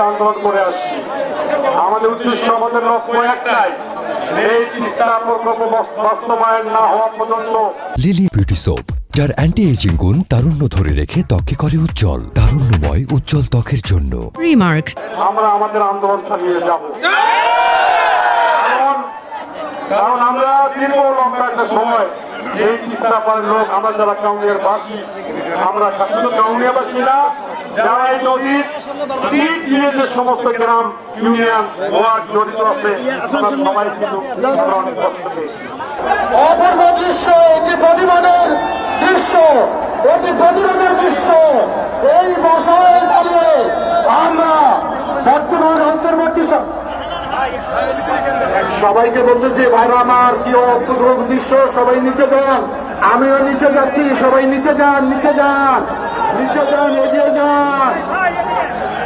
আন্দোলন করে আসছি আমাদের যার অ্যান্টি এজিং গুণ তারুণ্য ধরে রেখে ত্বকে করে উজ্জ্বল তারুণ্যময় উজ্জ্বল ত্বকের জন্য। আমরা আমাদের আন্দোলন চালিয়ে যাব। কারণ আমরা দীর্ঘ একটা সময়, এই তিস্তা পাড়ের লোক, আমরা যারা কাউনিয়ার বাসী, আমরা শুধু কাউনিয়াবাসী না, যারা এই নদীর তীর দিয়ে যে সমস্ত গ্রাম, ইউনিয়ন, ওয়ার্ড জড়িত আছে, আমরা সবাই কিন্তু অনেক কষ্ট দৃশ্য এটি প্রতিবাদের দৃশ্য এটি প্রতিরোধের দৃশ্য। এই মশায় চালিয়ে আমরা বর্তমান অন্তর্বর্তী সবাইকে বলতেছি, ভাইরা আমার কি অপূর্ব দৃশ্য সবাই নিচে যান। আমিও নিচে যাচ্ছি, সবাই নিচে যান নিচে যান নিচে যান, এগিয়ে যান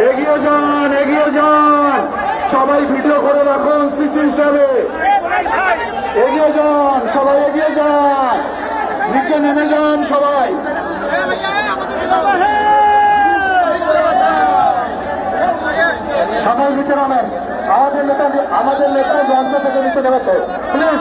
এগিয়ে যান এগিয়ে যান। সবাই ভিডিও করে রাখুন স্মৃতি হিসাবে। এগিয়ে যান, সবাই এগিয়ে যান, নিচে নেমে যান সবাই সবাই নিচে নামেন আমাদের নেতা আমাদের নেতা মঞ্চ থেকে নিচে নেমেছে। প্লিজ